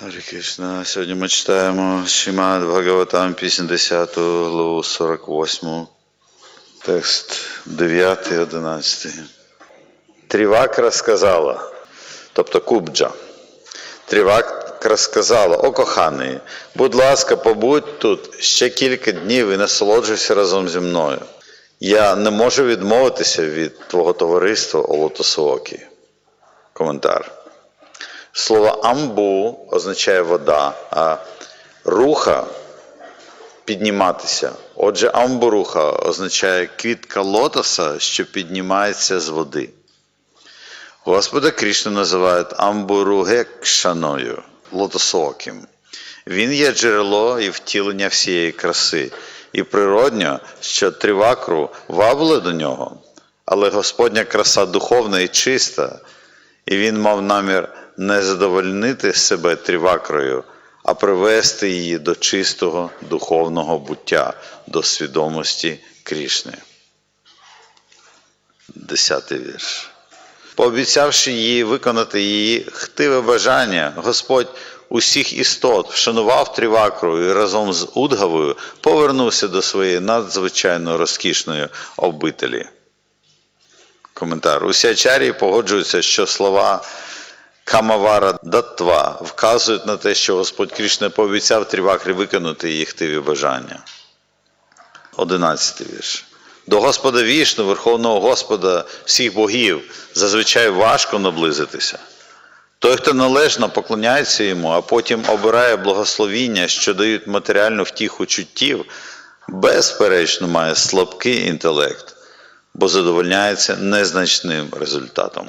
Гарі Кришна. Сьогодні ми читаємо Шимад Бхагаватам, пісню 10 главу 48, текст 9, 11. Трівакра сказала, тобто Кубджа. Трівакра сказала, о коханий, будь ласка, побудь тут ще кілька днів і насолоджуйся разом зі мною. Я не можу відмовитися від твого товариства о Лотосоокі. Коментар. Слово амбу означає вода, а руха підніматися. Отже, амбуруха означає квітка лотоса, що піднімається з води. Господа Крішну називають амбуругекшаною, лотосоким. Він є джерело і втілення всієї краси, і природньо, що тривакру вабили до нього, але Господня краса духовна і чиста, і він мав намір не задовольнити себе трівакрою, а привести її до чистого духовного буття, до свідомості Крішни. Десятий вірш. Пообіцявши їй виконати її хтиве бажання, Господь усіх істот вшанував Трівакру і разом з Удгавою повернувся до своєї надзвичайно розкішної обителі. Коментар. Усі ачарії погоджуються, що слова Камавара Даттва вказують на те, що Господь Крішна пообіцяв Трівакрі виконати її хтиві бажання. Одинадцятий вірш. До Господа вішну, Верховного Господа всіх богів, зазвичай важко наблизитися. Той, хто належно поклоняється йому, а потім обирає благословіння, що дають матеріальну втіху чуттів, безперечно має слабкий інтелект, бо задовольняється незначним результатом.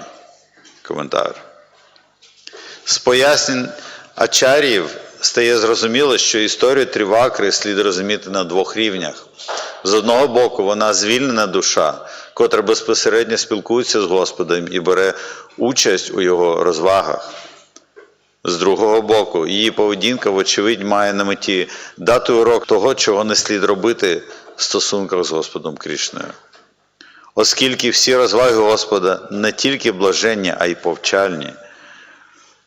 Коментар. З пояснень Ачарів стає зрозуміло, що історію Трівакри слід розуміти на двох рівнях. З одного боку, вона звільнена душа, котра безпосередньо спілкується з Господом і бере участь у його розвагах. З другого боку, її поведінка, вочевидь, має на меті дати урок того, чого не слід робити в стосунках з Господом Крішною. Оскільки всі розваги Господа не тільки блаженні, а й повчальні.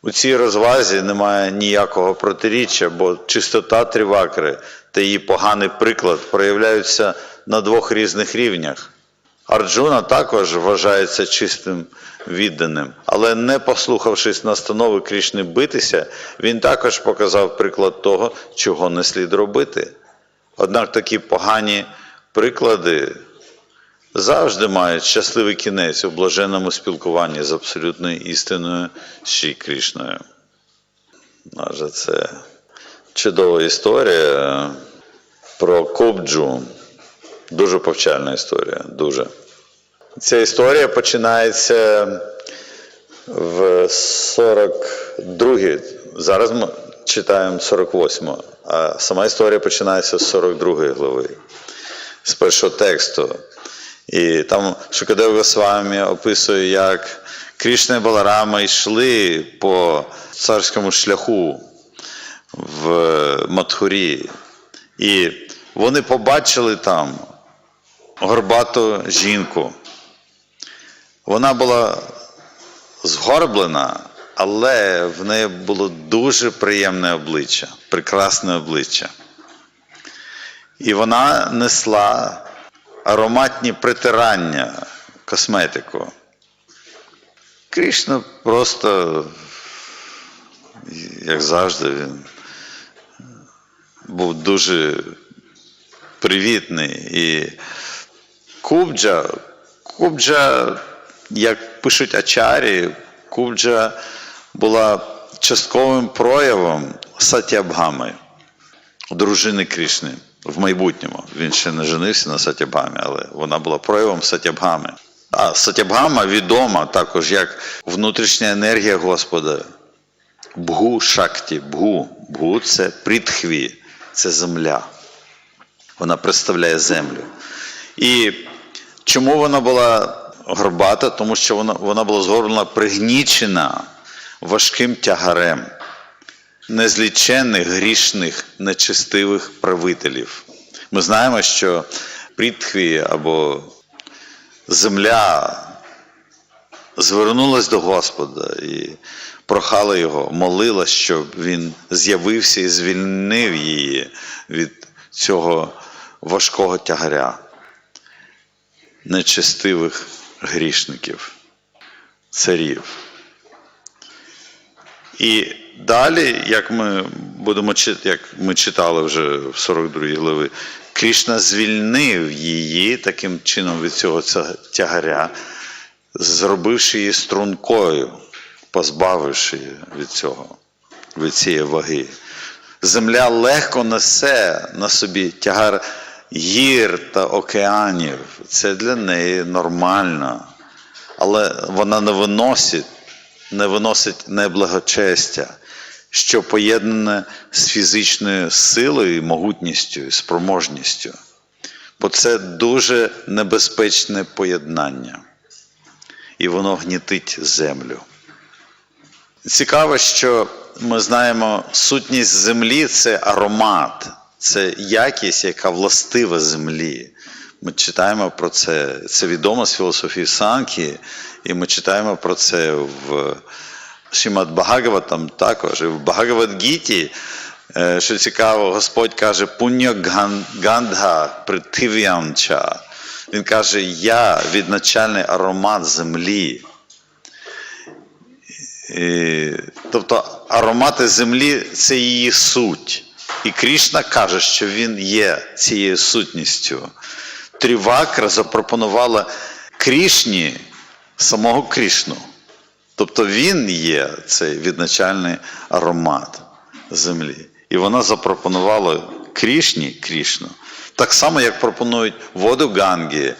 У цій розвазі немає ніякого протиріччя, бо чистота Трівакри та її поганий приклад проявляються на двох різних рівнях. Арджуна також вважається чистим відданим, але не послухавшись настанови Крішни битися, він також показав приклад того, чого не слід робити. Однак такі погані приклади завжди мають щасливий кінець у блаженному спілкуванні з абсолютною істиною Шрі Крішною. Адже це чудова історія про Кубджу. Дуже повчальна історія. Дуже. Ця історія починається в 42 Зараз ми читаємо 48 а сама історія починається з 42 глави, з першого тексту. І там Шукадев Госвамі описує, як Крішна і Баларама йшли по царському шляху в Матхурі. І вони побачили там горбату жінку. Вона була згорблена, але в неї було дуже приємне обличчя, прекрасне обличчя. І вона несла ароматні притирання, косметику. Кришна просто, як завжди, він був дуже привітний. І Кубджа, Кубджа, як пишуть Ачарі, Кубджа була частковим проявом Сатябгами, дружини Кришни в майбутньому. Він ще не женився на Сатябгамі, але вона була проявом Сатябгами. А Сатябгама відома також як внутрішня енергія Господа. Бгу шакті, бгу. Бгу це притхві, це земля. Вона представляє землю. І чому вона була горбата? Тому що вона, вона була згорблена пригнічена важким тягарем незліченних грішних, нечистивих правителів. Ми знаємо, що притхві або земля звернулась до Господа і прохала його, молила, щоб він з'явився і звільнив її від цього важкого тягаря нечестивих грішників, царів. І далі, як ми будемо як ми читали вже в 42 глави, Крішна звільнив її таким чином від цього тягаря, зробивши її стрункою, позбавивши її від цього, від цієї ваги. Земля легко несе на собі тягар гір та океанів. Це для неї нормально. Але вона не виносить, не виносить неблагочестя, що поєднане з фізичною силою, могутністю, і спроможністю. Бо це дуже небезпечне поєднання. І воно гнітить землю. Цікаво, що ми знаємо, сутність землі це аромат, це якість, яка властива землі. Ми читаємо про це, це відомо з філософії Санкі, і ми читаємо про це в Шимат Багаватам також, і в Багавадгіті. е, Що цікаво, Господь каже Пуньо Гандха Притив'янча. Він каже, я відначальний аромат землі. І, тобто аромати землі це її суть. І Крішна каже, що він є цією сутністю. Трівакра запропонувала Крішні самого Крішну. Тобто він є цей відначальний аромат землі. І вона запропонувала Крішні Крішну. Так само, як пропонують воду Гангі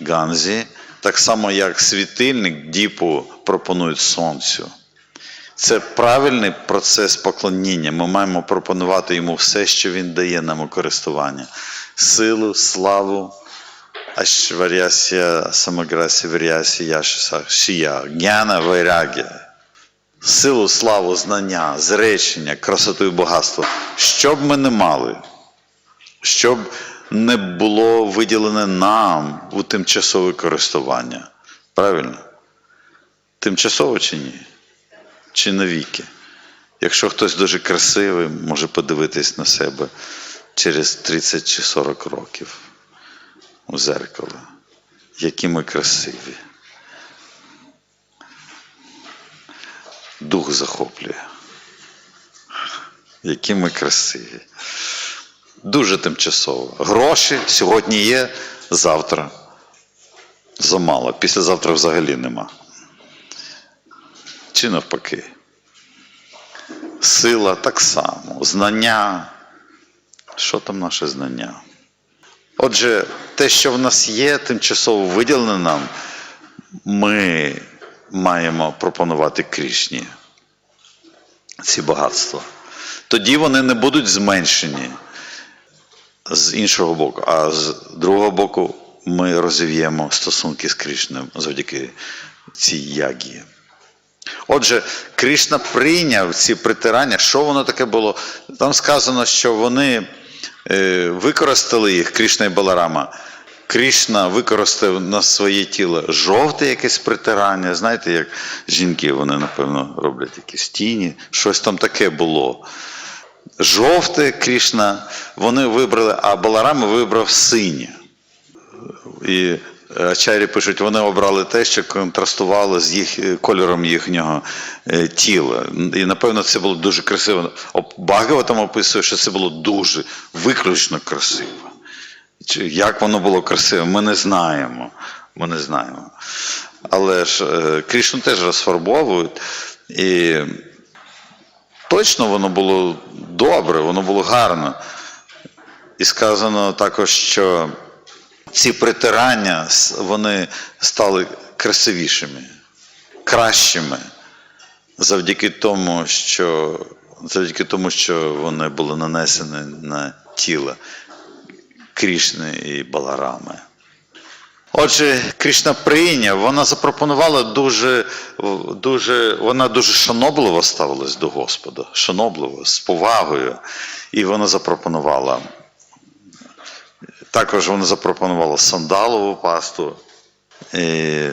Ганзі, так само, як світильник Діпу пропонують сонцю. Це правильний процес поклоніння. Ми маємо пропонувати йому все, що він дає нам у користування: силу, славу, ашварясія, самограсі, варясі, яшаса, шия, гняна, вайрагія. Силу, славу, знання, зречення, красоту і багатство. Що б ми не мали, щоб не було виділене нам у тимчасове користування. Правильно? Тимчасово чи ні? Чи навіки? Якщо хтось дуже красивий, може подивитись на себе через 30 чи 40 років у зеркало. Які ми красиві. Дух захоплює. Які ми красиві. Дуже тимчасово. Гроші сьогодні є, завтра замало. Післязавтра взагалі нема. Чи навпаки. Сила так само, знання. Що там наше знання? Отже, те, що в нас є, тимчасово виділене нам, ми маємо пропонувати Крішні ці багатства. Тоді вони не будуть зменшені з іншого боку, а з другого боку, ми розів'ємо стосунки з Крішнем завдяки цій ягії. Отже, Кришна прийняв ці притирання. Що воно таке було? Там сказано, що вони використали їх, Крішна і Баларама. Крішна використав на своє тіло жовте якесь притирання. Знаєте, як жінки, вони, напевно, роблять якісь тіні, щось там таке було. Жовте Крішна вони вибрали, а Баларама вибрав синє. І Ачарі пишуть, вони обрали те, що контрастувало з їх кольором їхнього е, тіла. І напевно це було дуже красиво. Багава там описує, що це було дуже виключно красиво. Як воно було красиво, ми не знаємо. Ми не знаємо. Але ж е, Крішну теж розфарбовують. І точно воно було добре, воно було гарно. І сказано також, що ці притирання вони стали красивішими, кращими завдяки тому, що завдяки тому, що вони були нанесені на тіло Крішни і Баларами. Отже, Кришна прийняв, вона запропонувала дуже, дуже, вона дуже шанобливо ставилась до Господа, шанобливо, з повагою. І вона запропонувала також вона запропонувала сандалову пасту. І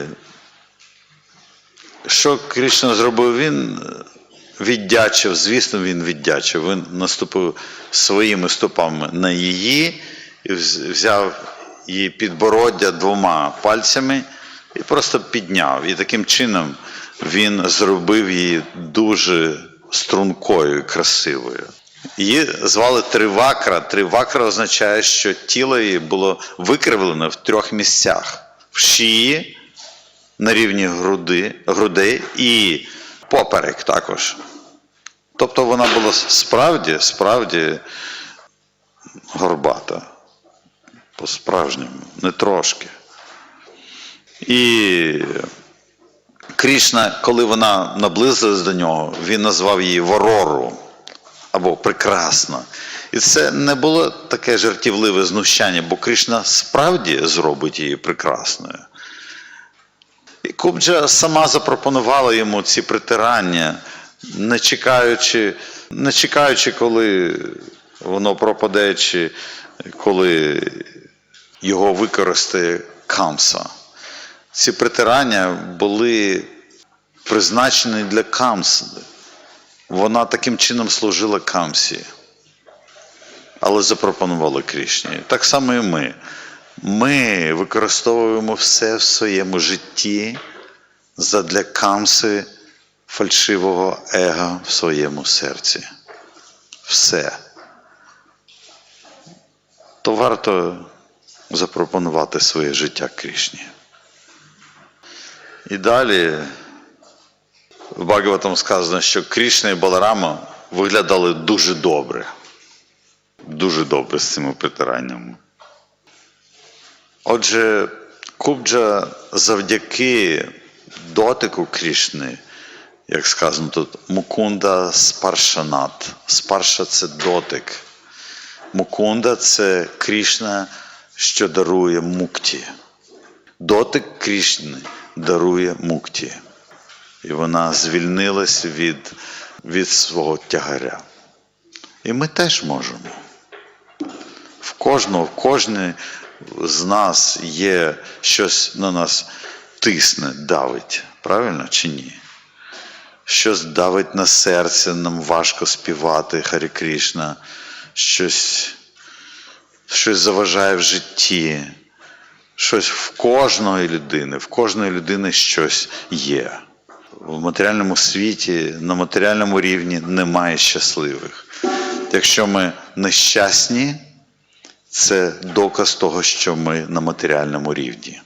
Що Кришна зробив? Він віддячив, звісно, він віддячив. Він наступив своїми стопами на її і взяв її підбороддя двома пальцями і просто підняв. І таким чином він зробив її дуже стрункою і красивою. Її звали Тривакра. Тривакра означає, що тіло її було викривлене в трьох місцях: в шиї, на рівні груди, грудей і поперек також. Тобто вона була справді, справді горбата. По-справжньому, не трошки. І Крішна, коли вона наблизилась до нього, він назвав її Ворору або прекрасна. І це не було таке жартівливе знущання, бо Кришна справді зробить її прекрасною. І Кубджа сама запропонувала йому ці притирання, не чекаючи, не чекаючи, коли воно пропаде, чи коли його використає Камса. Ці притирання були призначені для Камси. Вона таким чином служила Камсі, але запропонувала Крішні. Так само і ми. Ми використовуємо все в своєму житті задля камси фальшивого ега в своєму серці. Все. То варто запропонувати своє життя Крішні. І далі в Багаватам сказано, що Крішна і Баларама виглядали дуже добре. Дуже добре з цими притираннями. Отже, Кубджа завдяки дотику Крішни, як сказано тут, Мукунда спаршанат. Спарша це дотик. Мукунда це Крішна, що дарує мукті. Дотик Крішни дарує мукті. І вона звільнилась від, від свого тягаря. І ми теж можемо. В кожного, в кожній з нас є щось на нас тисне, давить. Правильно чи ні? Щось давить на серце, нам важко співати Харі Крішна, щось, щось заважає в житті, щось в кожної людини, в кожної людини щось є. В матеріальному світі, на матеріальному рівні немає щасливих. Якщо ми нещасні, це доказ того, що ми на матеріальному рівні.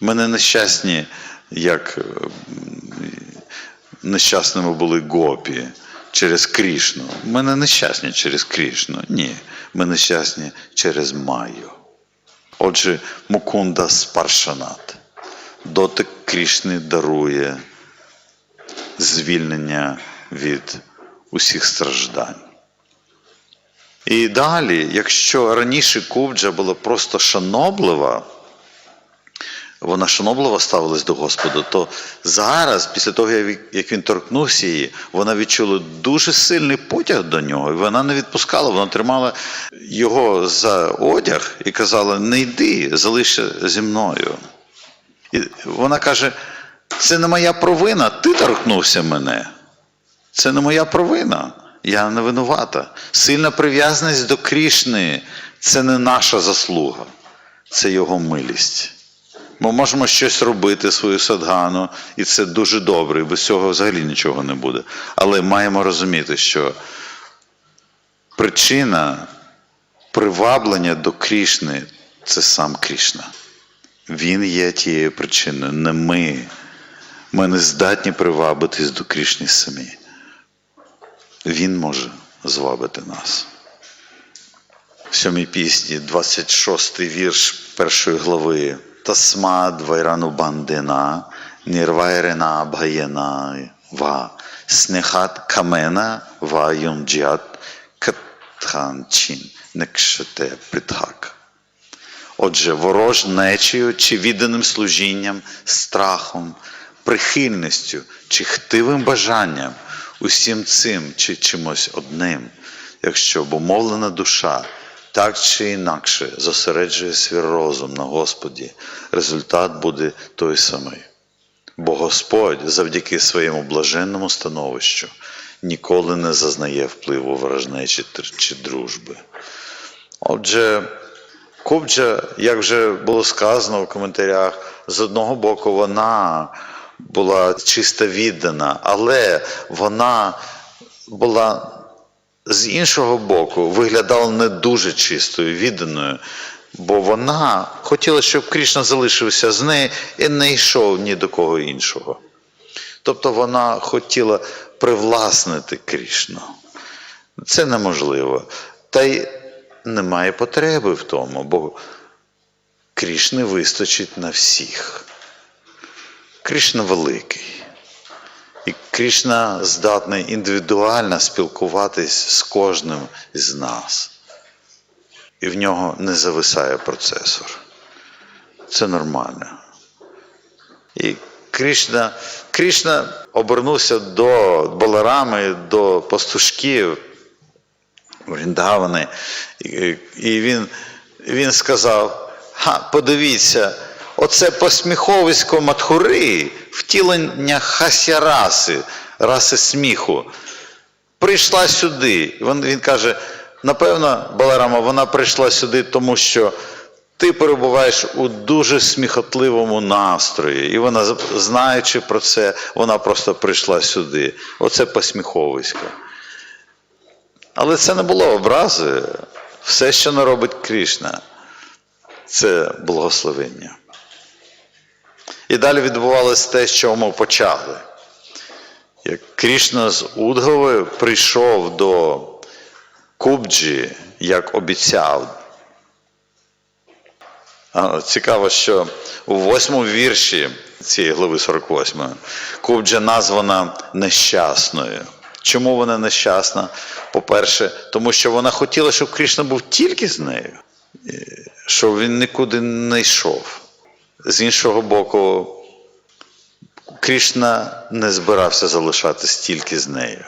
Ми не нещасні, як е, нещасними були гопі через Крішну. Ми не нещасні через Крішну. Ні. Ми нещасні через Майю. Отже, Мукунда Спаршанат. Дотик Крішни дарує звільнення від усіх страждань. І далі, якщо раніше Кубджа була просто шаноблива, вона шанобливо ставилась до Господа, то зараз, після того, як він торкнувся її, вона відчула дуже сильний потяг до нього, і вона не відпускала, вона тримала його за одяг і казала: не йди, залишся зі мною. І вона каже: це не моя провина, ти торкнувся мене. Це не моя провина. Я не винувата. Сильна прив'язаність до Крішни це не наша заслуга, це його милість. Ми можемо щось робити, свою садгану, і це дуже добре, і без цього взагалі нічого не буде. Але маємо розуміти, що причина приваблення до Крішни це сам Крішна. Він є тією причиною, не ми. Ми не здатні привабитись до Крішни самі. Він може звабити нас. В сьомій пісні, 26 вірш першої глави. Тасмад вайрану бандина, нірвайрена бхаєна ва, снехат камена ва юнджіат катханчин, некшете притхак. Отже, ворож нечею чи відданим служінням, страхом, прихильністю чи хтивим бажанням, усім цим чи чимось одним, якщо обумовлена душа так чи інакше зосереджує свій розум на Господі, результат буде той самий. Бо Господь завдяки своєму блаженному становищу ніколи не зазнає впливу ворожнечі чи дружби. Отже, Кубджа, як вже було сказано в коментарях, з одного боку вона була чисто віддана, але вона була з іншого боку виглядала не дуже чистою, відданою, бо вона хотіла, щоб Крішна залишився з нею і не йшов ні до кого іншого. Тобто вона хотіла привласнити Крішну. Це неможливо. Та й немає потреби в тому, бо Крішни вистачить на всіх. Крішна великий. І Крішна здатний індивідуально спілкуватись з кожним з нас. І в нього не зависає процесор. Це нормально. І Кришна, Кришна обернувся до Баларами, до пастушків Вріндавани, і і він, він сказав: Ха, подивіться, оце посміховисько Матхури, втілення хасяраси, раси сміху, прийшла сюди. Він, він каже: напевно, Баларама, вона прийшла сюди, тому що ти перебуваєш у дуже сміхотливому настрої, і вона, знаючи про це, вона просто прийшла сюди. Оце посміховисько. Але це не було образи. Все, що не робить Крішна, це благословення. І далі відбувалося те, з чого ми почали. Як Крішна з Удгави прийшов до Кубджі, як обіцяв. Цікаво, що у восьмому вірші цієї глави 48 Кубджа названа нещасною. Чому вона нещасна? По-перше, тому що вона хотіла, щоб Кришна був тільки з нею, щоб він нікуди не йшов. З іншого боку, Кришна не збирався залишатись тільки з нею.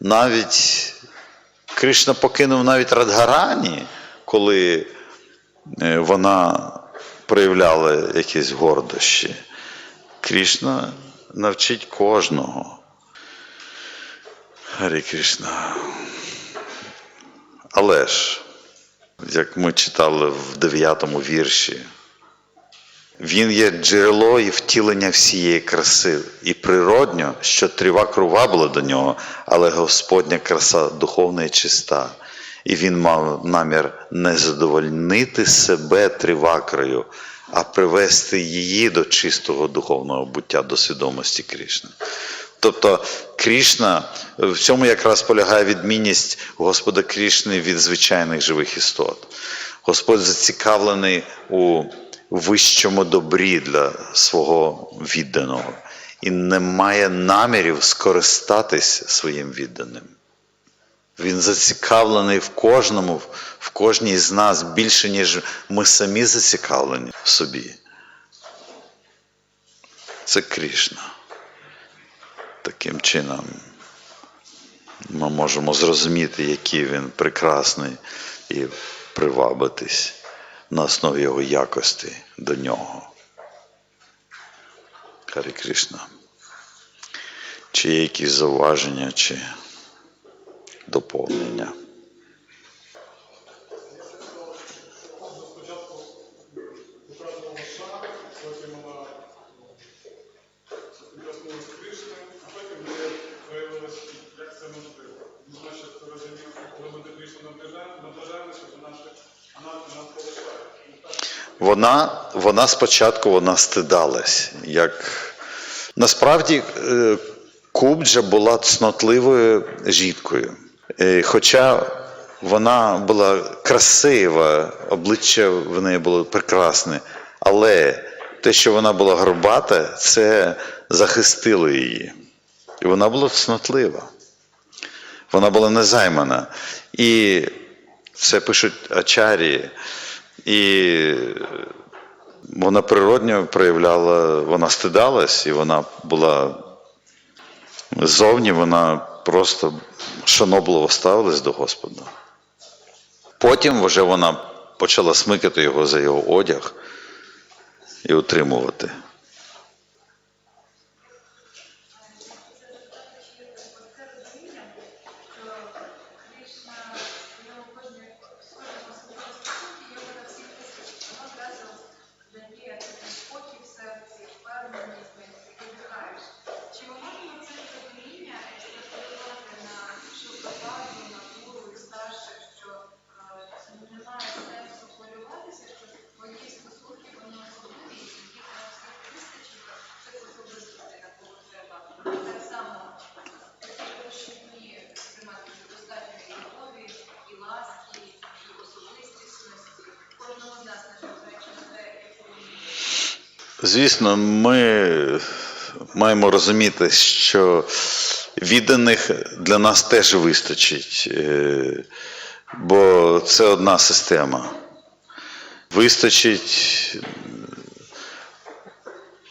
Навіть Кришна покинув навіть Радгарані, коли вона проявляла якісь гордощі. Кришна навчить кожного. Гарі Кришна. Але ж, як ми читали в 9 вірші, він є джерело і втілення всієї краси, і природньо, що трива крува була до нього, але Господня краса духовна і чиста. І він мав намір не задовольнити себе тривакрою, а привести її до чистого духовного буття, до свідомості Кришни. Тобто Крішна, в цьому якраз полягає відмінність Господа Крішни від звичайних живих істот. Господь зацікавлений у вищому добрі для свого відданого і не має намірів скористатись своїм відданим. Він зацікавлений в кожному, в кожній з нас більше, ніж ми самі зацікавлені в собі. Це Крішна. Таким чином ми можемо зрозуміти, який він прекрасний, і привабитись на основі його якості до нього. Харі Кришна. Чи є якісь зауваження, чи доповнення? Показувала шар, потім вона торкнулася Кришни, а потім вже виявилось, як це можливо. Ну, Значить, розумів, коли ми до Кришни наближаємося, то наші аналізи нас полишають. Ну, так, Вона, вона спочатку вона стидалась. Як... Насправді е, Кубджа була цнотливою жінкою. Е, Хоча вона була красива, обличчя в неї було прекрасне, але те, що вона була горбата, це захистило її. І вона була цнотлива. Вона була незаймана. І це пишуть Ачарі. І вона природньо проявляла, вона стидалась, і вона була ззовні, вона просто шанобливо ставилась до Господа. Потім вже вона почала смикати його за його одяг і утримувати. Звісно, ми маємо розуміти, що відданих для нас теж вистачить, е, бо це одна система. Вистачить.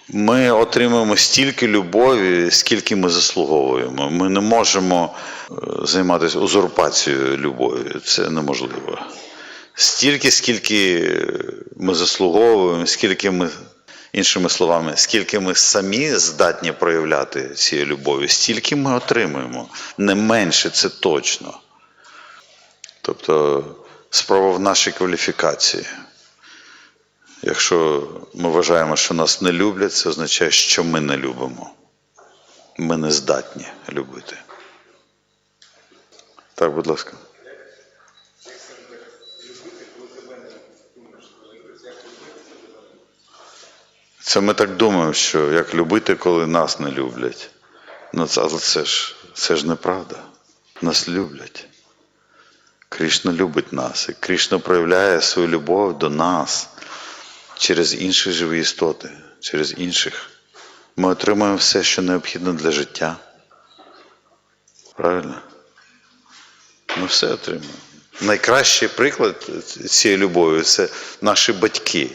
Ми отримуємо стільки любові, скільки ми заслуговуємо. Ми не можемо е, займатися узурпацією любові. Це неможливо. Стільки, скільки ми заслуговуємо, скільки ми, іншими словами, скільки ми самі здатні проявляти цієї любові, стільки ми отримуємо. Не менше, це точно. Тобто справа в нашій кваліфікації. Якщо ми вважаємо, що нас не люблять, це означає, що ми не любимо. Ми не здатні любити. Так, будь ласка. Це ми так думаємо, що як любити, коли нас не люблять. Ну, це, але це ж, це ж неправда. Нас люблять. Кришна любить нас. І Кришна проявляє свою любов до нас через інші живі істоти, через інших. Ми отримуємо все, що необхідно для життя. Правильно? Ми все отримуємо. Найкращий приклад цієї любові це наші батьки.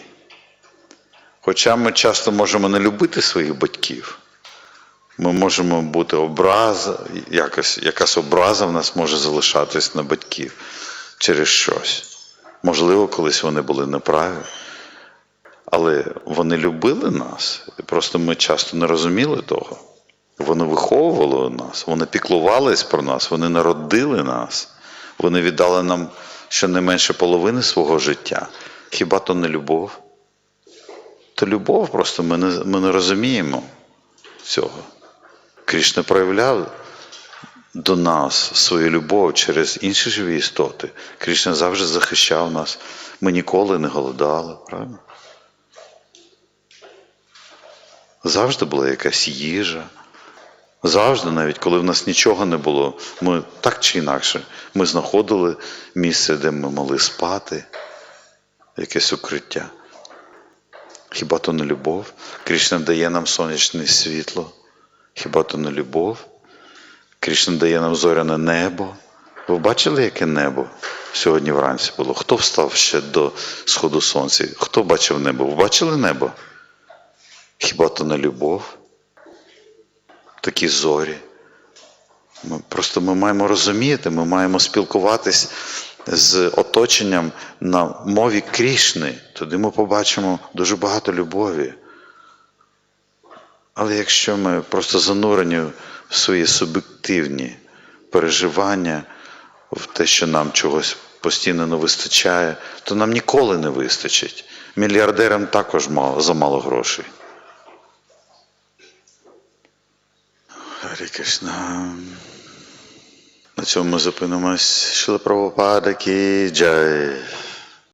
Хоча ми часто можемо не любити своїх батьків, ми можемо бути образа, якось, якась образа в нас може залишатись на батьків через щось. Можливо, колись вони були неправі. Але вони любили нас, просто ми часто не розуміли того. Вони виховували нас, вони піклувались про нас, вони народили нас, вони віддали нам щонайменше половини свого життя. Хіба то не любов? То любов, просто ми не, ми не розуміємо цього. Крішна проявляв до нас свою любов через інші живі істоти. Крішна завжди захищав нас. Ми ніколи не голодали, правильно? Завжди була якась їжа. Завжди, навіть коли в нас нічого не було, ми так чи інакше, ми знаходили місце, де ми могли спати, якесь укриття. Хіба то не любов? Кришна дає нам сонячне світло. Хіба то не любов? Кришна дає нам зоряне небо. Ви бачили, яке небо сьогодні вранці було? Хто встав ще до сходу сонця? Хто бачив небо? Ви бачили небо? Хіба то не любов? Такі зорі. Ми, просто ми маємо розуміти, ми маємо спілкуватись з оточенням на мові Крішни. Тоді ми побачимо дуже багато любові. Але якщо ми просто занурені в свої суб'єктивні переживання, в те, що нам чогось постійно не вистачає, то нам ніколи не вистачить. Мільярдерам також мало, замало грошей. Гарі Кришна. На цьому зупинимось. Шила Прабхупада Кі Джай.